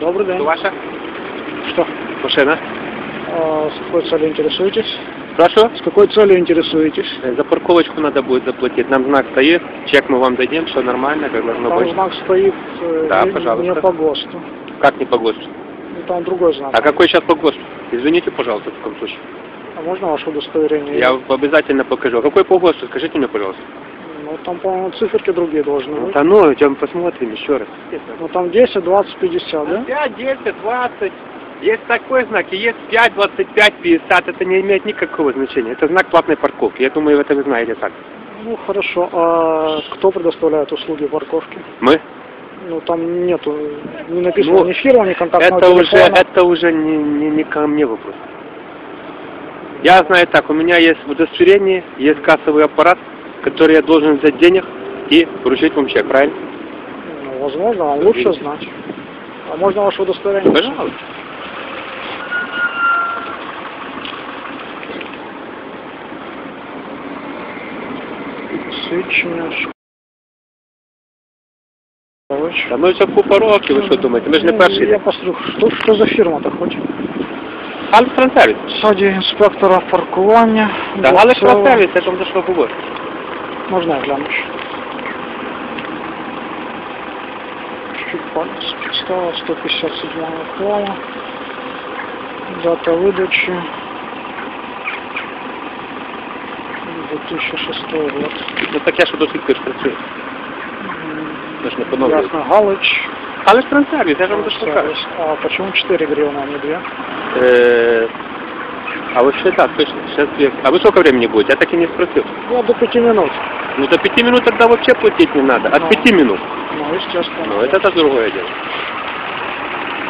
Добрый день. Ваша Что? машина? А, с какой целью интересуетесь? Прошу. С какой целью интересуетесь? Э, За парковочку надо будет заплатить. Нам знак стоит, чек мы вам дадим, все нормально, как должно Там быть. знак стоит э, Да, не, пожалуйста. не по ГОСТу. Как не по ГОСТу? Ну, Там другой знак. А какой сейчас по ГОСТу? Извините, пожалуйста, в таком случае. А можно ваше удостоверение? Я обязательно покажу. Какой по ГОСТу? Скажите мне, пожалуйста. Ну, там, по-моему, циферки другие должны быть. Да ну, идем посмотрим еще раз. Ну, там 10, 20, 50, да? 5, 10, 20. Есть такой знак, и есть 5, 25, 50. Это не имеет никакого значения. Это знак платной парковки. Я думаю, вы это знаете сами. Ну, хорошо. А кто предоставляет услуги парковки? Мы? Ну, там нету, не написано Ну, ни фирма, ни контактного Это уже, телефона. это уже не, не, не ко мне вопрос. Я знаю так, у меня есть удостоверение, есть кассовый аппарат, который я должен взять денег и вручить вам чек, правильно? Ну, возможно, вам лучше знать. А можно ваше удостоверение? Пожалуйста. Сычнеш. Та ми вже в Купоровці, ви що думаєте? Ми ж не Ну, перший. Я посмотрю, що, що за фірма-то хоч? Галич Трансервіс. Саді інспектора паркування. Та Галич Дворцова. Трансервіс, я ж вам за що говорю. Можна я гляну? ще? Щупалець, підстава 157 ухвала. Дата видачі. 2006 год. Ну так я ж до сих пір працюю. Ми ж не поновлюємо. Ясно, Галич. Галич Трансервіс, я ж вам за що кажу. Сервис. А почему 4 гривны, а не 2? Э, А вообще да, точно. Сейчас я... А вы сколько времени будете? Я так и не спросил. Ну, до 5 минут. Ну до пяти минут тогда вообще платить не надо. От Ну. пяти минут. Ну, естественно. Ну это, это другое дело.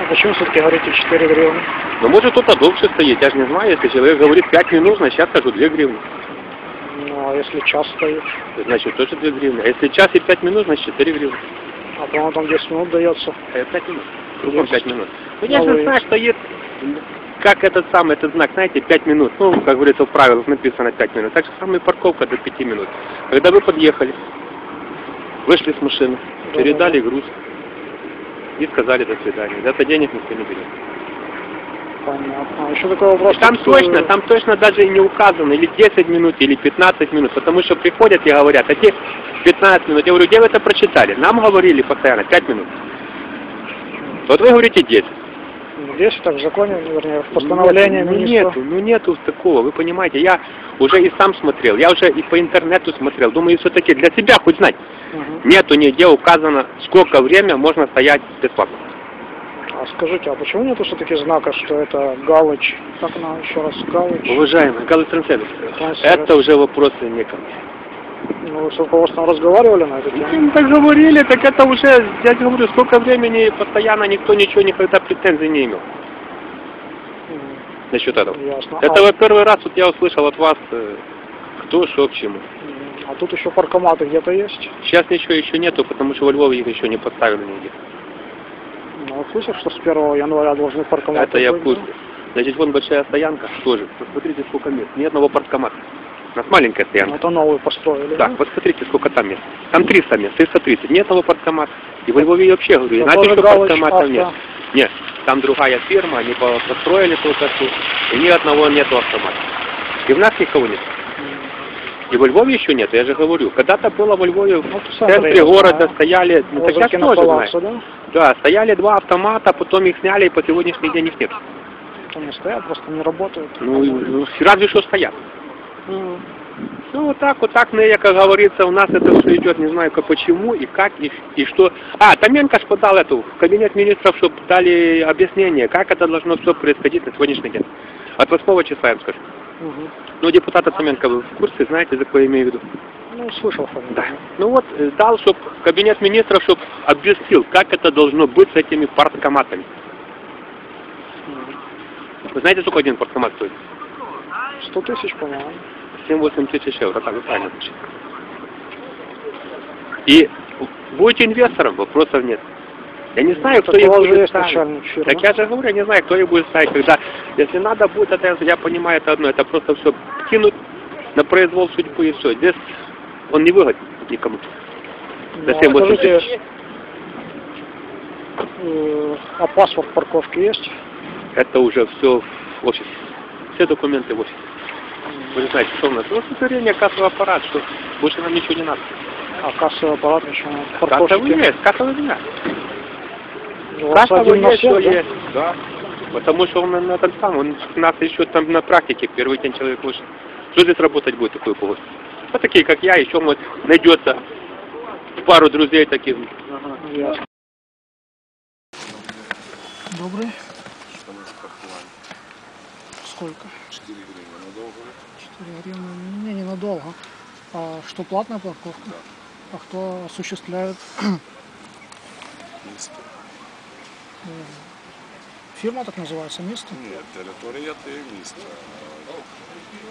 А почему все-таки говорите 4 гривны? Ну может кто-то дольше стоит, я же не знаю. Если человек говорит 5 минут, значит я скажу 2 гривны. Ну, а если час стоит? Значит тоже 2 гривны. А если час и 5 минут, значит 4 гривны. А по-моему, там 10 минут дается. Э, 5 минут. Кругом 5 минут. Ну я же вы- знаю, стоит как этот самый, этот знак, знаете, 5 минут. Ну, как говорится в правилах написано 5 минут. Так же самое и парковка до 5 минут. Когда вы подъехали, вышли с машины, передали груз и сказали до свидания. За это денег никто не берет. Понятно. А еще такой вопрос. Там тут, точно, там точно даже и не указано, или 10 минут, или 15 минут, потому что приходят и говорят, а те 15 минут. Я говорю, где вы это прочитали? Нам говорили постоянно 5 минут. Вот вы говорите 10. 10 так в законе, вернее, в постановлении ну, министра. нету, ну нету такого, вы понимаете, я уже и сам смотрел, я уже и по интернету смотрел, думаю, все-таки для себя хоть знать. Мгм. Нету нигде указано, сколько время можно стоять бесплатно. А скажите, а почему нету все-таки знака, что это Галыч? Как она еще раз Галыч? Уважаемый Трансервис, Трансервис. это уже вопросы не ко мне. Ну, с руководством разговаривали на эту тему? Ну, так это уже, я же говорю, сколько времени постоянно никто ничего никогда претензий не имел насчет этого. Ясно. Это а, первый раз вот я услышал от вас, э, кто, что, к чему. а тут еще паркоматы где-то есть? Сейчас ничего еще нету, потому что во Львове их еще не поставили нигде. Ну, в курсе, что с 1 января должны паркоматы Это я курсе. Значит, вон большая стоянка тоже. Посмотрите, сколько мест. Ни одного паркомата. У нас маленькая стоянка. Это новый построили, Да, посмотрите, сколько там мест. Там 300 мест, 330. Ни одного паркомата. И во Львове я вообще говорю, знаете, что паркоматов авто. нет? Нет, там другая фирма, они по- построили только тут, и ни одного нету автомата. И в нас никого нет. И во Львове еще нет, я же говорю. Когда-то было во Львове, Ну, в центре города стояли, ну так я тоже кинопалаца, да? Да, стояли два автомата, потом их сняли, и по сегодняшний день их нет. Они стоят, просто не работают. Ну, ну, разве что стоят. М. Ну, вот так, вот так, ну, я, как говорится, у нас это все идет, не знаю, как, почему и как, и, и что. А, Томенко ж подал эту, в кабинет министров, чтобы дали объяснение, как это должно все происходить на сегодняшний день. От 8 числа, я вам скажу. Мгм. Ну, депутата Томенко вы в курсе, знаете, за кого я имею в виду? Ну, слышал фамилию. Да. Ну вот, э, дал, чтобы кабинет министров, чтобы объяснил, как это должно быть с этими паркоматами. М. Вы знаете, сколько один паркомат стоит? 100 тысяч, по-моему. 7-8 тысяч евро, так вы правильно. И будете инвестором, вопросов нет. Я не знаю, кто же будет ставить. фирмы. Так я же говорю, я не знаю, кто их будет ставить, когда, если надо будет, это я- понимаю, это одно, это просто все кинуть на произвол судьбы и все. Здесь он не выгоден никому. Ну, За а 7-8 скажите, тысяч. Э, А паспорт парковки есть? Это уже все в офисе. Все документы в офисе. Вы же знаете, что у нас? Ну, удостоверение, кассовый аппарат, что больше нам ничего не надо. А кассовый аппарат. Парковщики. Кассовый есть, кассовый нет. У вас Кассовый есть, да? есть, да. Потому что он на, на этом самом, он нас еще там на практике, первый день человек вышел. Что здесь работать будет такой погоде? Вот такие, как я, еще может найдется пару друзей таких. Ага. Добрый. Сколько? 4 гривны. Надолго ли? 4 гривны. Не, ненадолго. А что, платная парковка? А кто осуществляет? Місто. Фирма так называется, место? Ні, територія то є місто.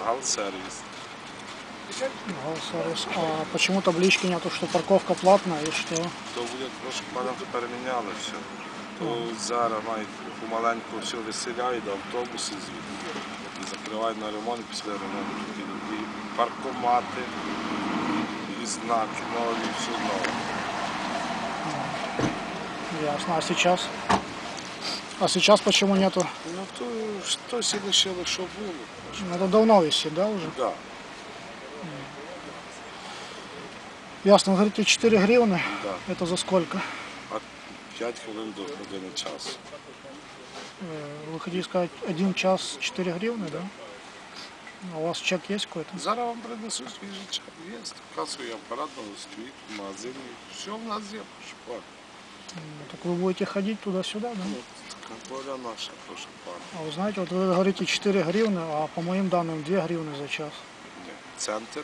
Галсервіс. Галсервис. А почему таблички нету, что парковка платная и что? То буде трошки паном переміняли все. То зараз мають помаленьку все виселяють, автобуси звідти. І закривають на ремонт після ремонту. І, і паркомати, і знаки нові, все нове. Ясно. А сейчас? А сейчас почему нету? Ну то хтось і лишили, що було. Ну, Это давно висит, да, уже? Да, Ясно. Вы говорите, 4 гривны. да. Это за сколько? А 5 хвилин до години часу. Э, Вы хотите сказать, один час 4 гривны, да? А у вас чек есть какой-то? Зараз вам принесуть свіжий чай. Є касовий апарат, стоїть в магазині. Все в нас є, прошу пана. Ну, Так вы будете ходить туда-сюда, да? Ну, така воля наша, прошу пана. А вы знаете, вот вы говорите 4 гривны, а по моим данным 2 гривны за час. Ні. Центр,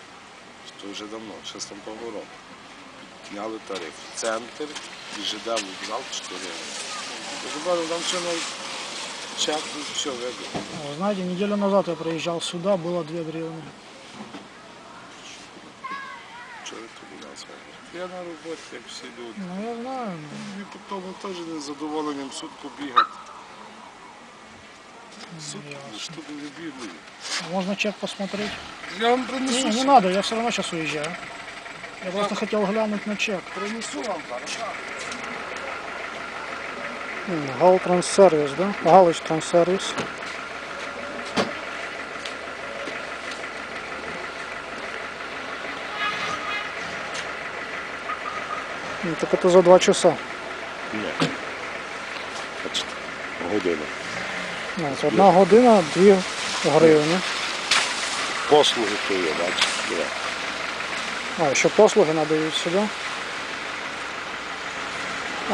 що вже давно, ще з там поворот. Підняли тариф. Центр і ЖД вокзал 4 гривні. Прошу пана, там все на чек, ну, все видно. А Вы знаете, неделю назад я приезжал сюда, было 2 гривны. Чого ви тобі нас говорите? Я на роботі, як всі люди. Ну, я знаю. І потім теж незадоволенням сутку бігати. Сутки, що ти не бігли. А Можно чек посмотреть? Я вам Не, принесу. не, не надо, я все равно сейчас уезжаю. Я просто хотел глянуть на чек. Принесу вам зараз. Гал Транссервис, да? Галыч Транссервис. Ну, Так это за два часа. Ні. Бачите, година. Ну, це одна година, дві гривні. Послуги то є, бачите. Є. А, еще послуги надають сюда.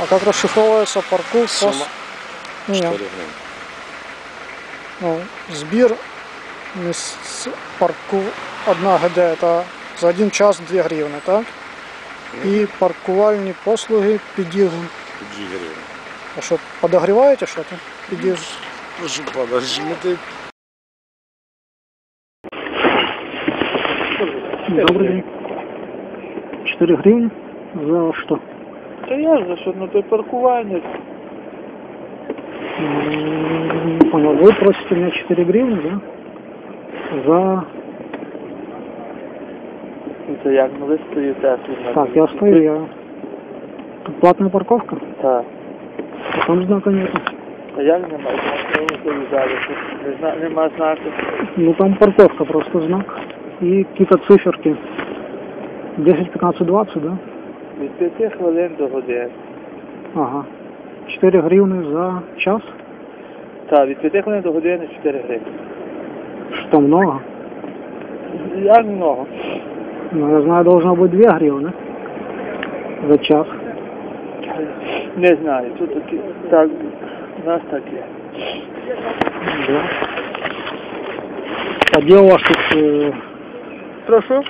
А как расшифровывается паркур? Сума Пос... 4 Ні, гривні. ну, збір міс... парку 1 ГД это за один час 2 гривни, так? І паркувальні послуги підіг... 2 гривні. А що, подогріваєте що то? Підіг... Прошу пана, жмити. Добрий день. 4 гривні? За що? Та я за що ну то паркування. Не понял, вы просите меня 4 гривны, да? За... Ну це як, ну ви стоїте тут на Так, я стою, я... Тут платная парковка? Так. А Там знака нету. А як немає? Ну, ви зараз. Не зна... Нема знаку. Ну там парковка, просто знак. И какие-то циферки. 10, 15, 20, да? Від 5 хвилин до години. Ага. 4 гривны за час? Так, від 5 хвилин до години 4 гривні. Что много? Як много? Ну, я знаю, должно быть 2 гривны за час. Не знаю, тут такі, так, у нас так є. Да. А где у вас тут э, Прошу?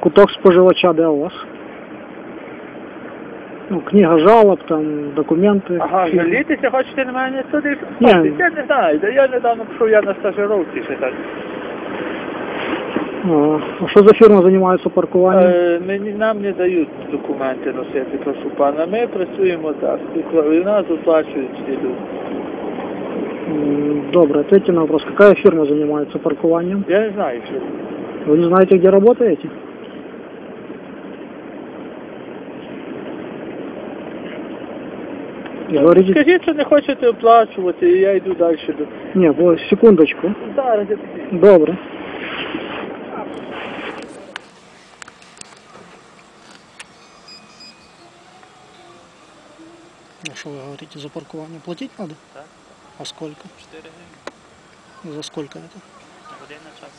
куток споживача, де у вас? Ну, книга жалоб, там, документи. Ага, фільм. жалітися хочете на мене туди? Ні. Я не знаю, та я недавно пішов, я на стажировці ще так. А, а що за фірма займається паркуванням? Е, мені, нам не дають документи носити, прошу пана. Ми працюємо так, і нас оплачують всі люди. М, Добре, ответьте на вопрос. Какая фирма занимается паркованием? Я не знаю, що. Вы не знаете, где работаете? говорите, Скажіть, що не хочете оплачувати, і я йду далі. до- не, вот, секундочку. Зараз я підійду. Добре. А что вы говорите, за паркование платить надо? Так. А сколько? 4 гривні. За сколько это? Година час.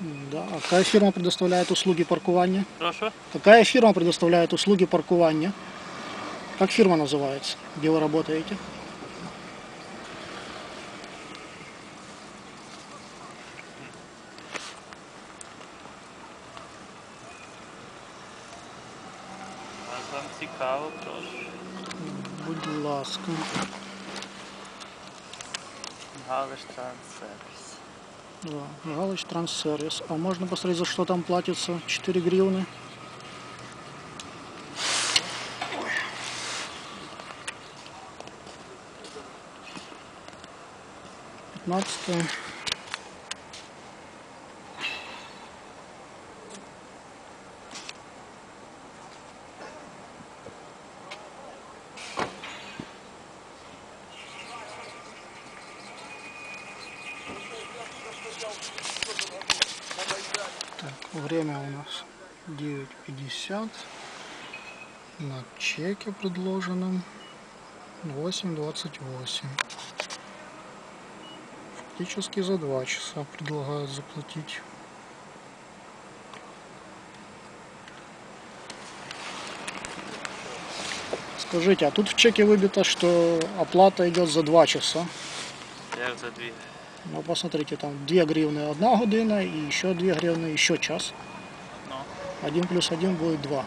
М, Да. А какая фирма предоставляет услуги паркования? Прошу. Какая фирма предоставляет услуги паркования? Как фирма называется? Где вы работаете? А вам цікаво, прошу. Будь ласка. Галиш Транссервіс. Да. Галыч Транссервис. А можно посмотреть, за что там платится? 4 гривны. Пятнадцатое. Так, время у нас 9.50. На чеке предложенном 8.28. Фактически за 2 часа предлагают заплатить. Скажите, а тут в чеке выбито, что оплата идет за 2 часа. Як за дві? Ну, посмотрите, там 2 гривны одна година и еще 2 гривны еще час. Ну. 1 плюс 1 будет 2.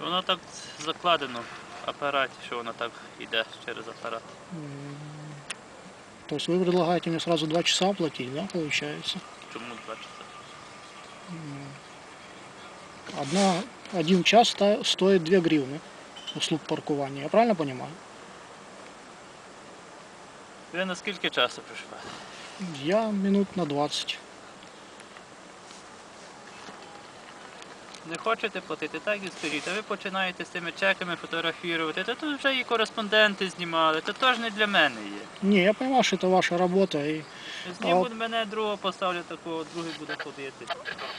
Воно так закладено в апараті, що воно так йде через апарат. То есть вы предлагаете мне сразу 2 часа оплатить, да, получается? Чому два часа? Одна, один час стоит 2 гривны услуг паркования. Я правильно понимаю? Ви на скільки часу прийшли? Я минут на 20. Не хочете платити, так і скажіть. А ви починаєте з цими чеками фотографувати. Та тут вже і кореспонденти знімали, це теж не для мене є. Не, я понимаю, что это ваша работа, и Знімуть мене другого поставлю такого, другий буде ходити.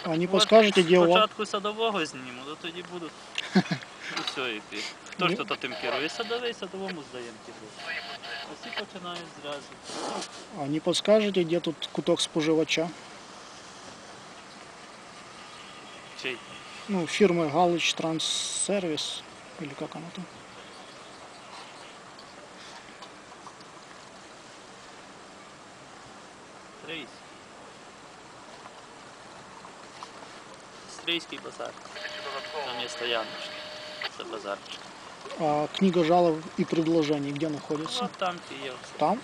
а не подскажете, где. Спочатку садового зніму, то тоді будуть все йти. Хто ж Ні. тут тим керує? Садовий, садовому здаємо ті гроші. Усі починають зразу. А не подскажете, где тут куток споживача? Чий? Ну, фирмы Галыч Транссервис, или как оно там? Стрийський. Стрийський базар. Там є стояночки. Це базарчик. А книга жалоб и предложений где находится? От там ті є. все. Там?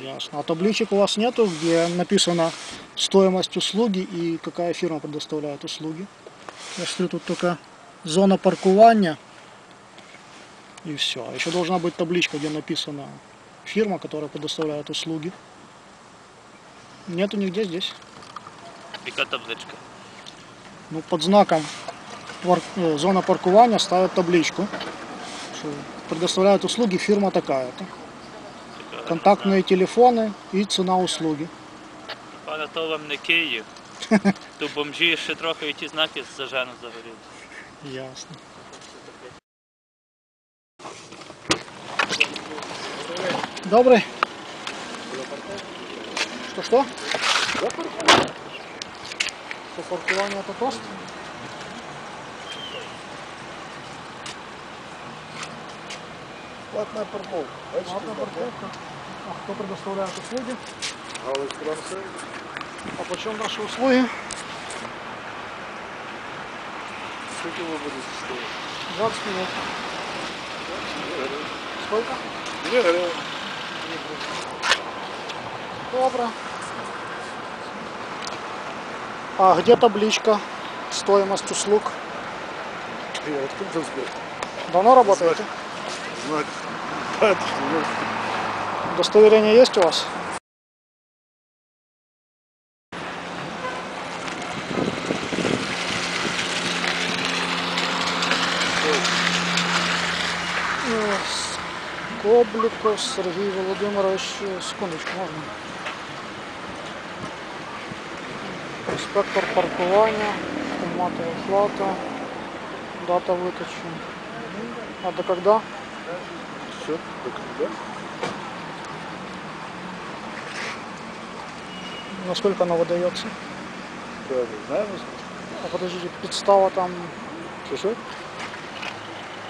Ясно. А табличек у вас нету, где написано стоимость услуги и какая фирма предоставляет услуги? Я смотрю, тут только зона паркования и все. А еще должна быть табличка, где написана фирма, которая предоставляет услуги. Нету нигде здесь. Яка табличка? Ну, под знаком пар- э, зона паркования ставят табличку, что предоставляют услуги фирма такая-то Яка? Контактные телефоны и цена услуги. Пане, то вам не Київ. То бомжі ще трохи і ті знаки зажену загоріли. Ясно. Добрый. Что, что? Что, паркование это тост? Платна парковка. Платная парковка. А кто предоставляет услуги? Галич Транссервис. А почем ваши услуги? Скільки ви будете стоїти? 20 минут. Сколько? Дві гривні. Добро. А где табличка? Стоимость услуг. Я откуда знаю? Давно работаете? Знак. Бачите, ну, Удостоверение есть у вас? Кобликов Сергей Владимирович, секундочку, можно? Инспектор паркования, автомата охвата, дата выкачена. А до когда? Все, до когда? Насколько она выдается? Я не знаю. А подождите, підстава там. Що що?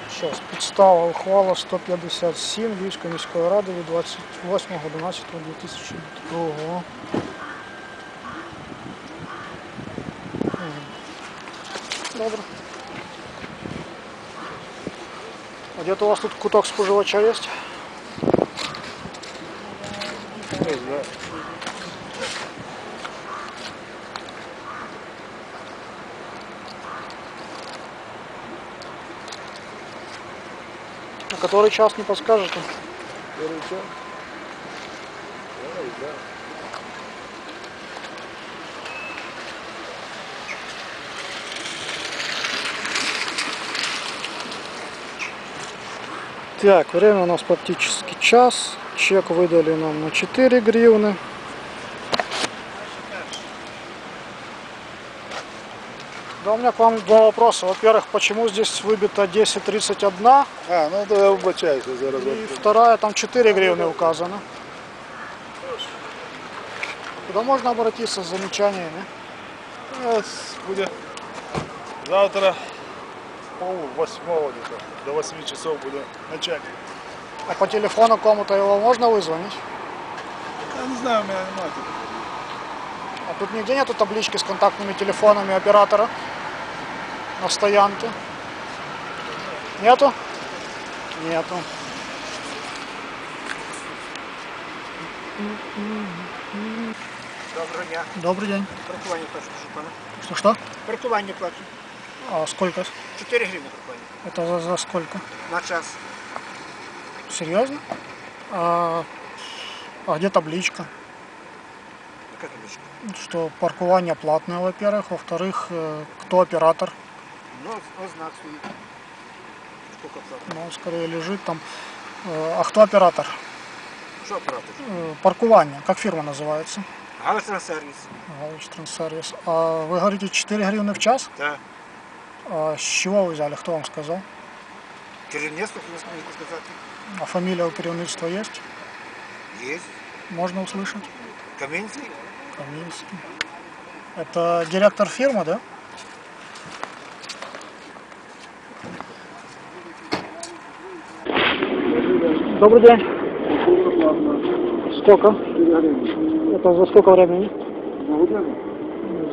Сейчас, підстава ухвала 157 Львівської міської ради від 28.11.2002. Мгм. Добре. А где-то у вас тут куток споживача є? Который час не подскажете? Короче. Я не знаю. Так, время у нас практически час. Чек выдали нам на 4 гривны. Да, у меня к вам два вопроса. Во-первых, почему здесь выбито 10.31? А, ну то я вибачаюся зараз. И вторая, там 4 гривны указано. Куда можно обратиться с замечаниями? Нас буде завтра пол восьмого где-то, до 8 часов буде начальник. А по телефону кому-то его можно вызвонить? Я не знаю, у меня немає. А тут нигде нету таблички с контактными телефонами оператора на стоянке? Нету? Нету. Доброго дня. Добрый день. Паркування прошу пана. Что-что? Паркування плачу. А сколько? 4 гривні паркування. Это за, за сколько? На час. Серьезно? А, а где табличка? Яка табличка? Что паркование платное, во-первых. Во-вторых, э, кто оператор? Ну, ось знак стоїть. Сколько платить? Ну, скорее лежит там. Э, А кто оператор? Що оператор? Э, Паркование. Как фирма называется? Галицький сервіс. Галич Транссервис. А вы говорите 4 гривны в час? Так. А с чего вы взяли? Кто вам сказал? Керівництво, не можу сказати. А фамилия у керівництва есть? Є. Можно услышать? Кам'янський? Каминский. Это директор фирмы, да? Добрый день. Сколько? Это за сколько времени?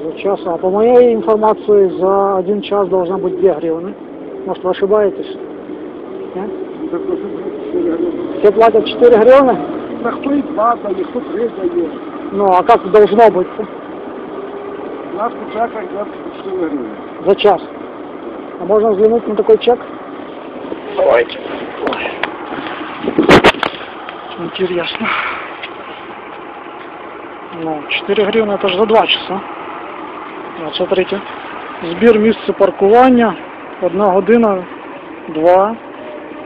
За час. А по моей информации за один час должна быть 2 гривны. Может вы ошибаетесь? Нет? Все платят 4 гривны? Та хто і два дає, хто три дає. Ну а как должно быть? У нас по чеках 24 гривні. За час. А можно взглянуть на такой чек? Давайте. Интересно. Ну, 4 гривны это же за 2 часа. Вот смотрите. Збір місце паркування, 1 година, 2.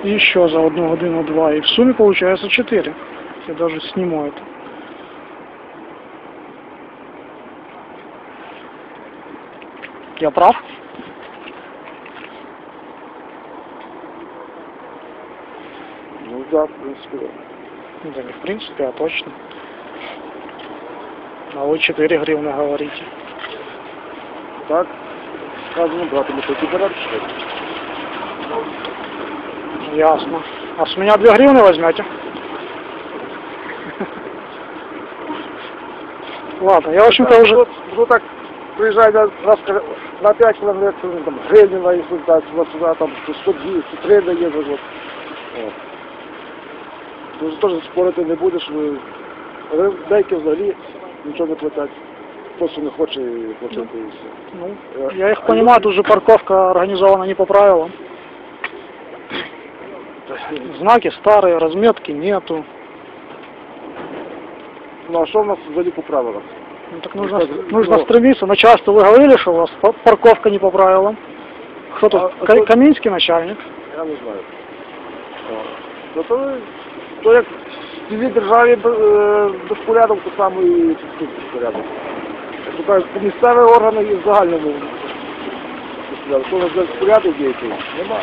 И еще за 1 годину 2. И в сумме получается 4. Я даже сниму это. Я прав? Ну да, в принципе, да. Да не в принципе, а точно. А вы 4 гривны говорите. Так, сказано брати ми тоді беремо, що ли? Ясно. А с меня 2 гривны возьмете? Ладно, я в общем-то уже... Ну, ну так, приїжджай на, раз, на 5 кілометрів, там, гривня, якщо дасть, сюди, там, 102, 103 дає, вот. О. Ну, теж спорити не будеш, ви... Але деякі взагалі нічого не платять. Просто не хоче платити і все. Ну, я их понимаю, тут же парковка организована не по правилам. Знаки старые, разметки нету. Ну а що в нас взагалі по правилам? Ну, так нужно, Так, нужно ну. стремиться. Начальство вы говорили, что у вас парковка не по правилам. Кто тут? А- а Ка- Каминский начальник. Я не знаю. О. То, то, як в цілій державі е, безпорядок, то само і тут безпорядок. Як кажуть, місцеві органи і в загальному безпорядок. То безпорядок є якийсь? Нема.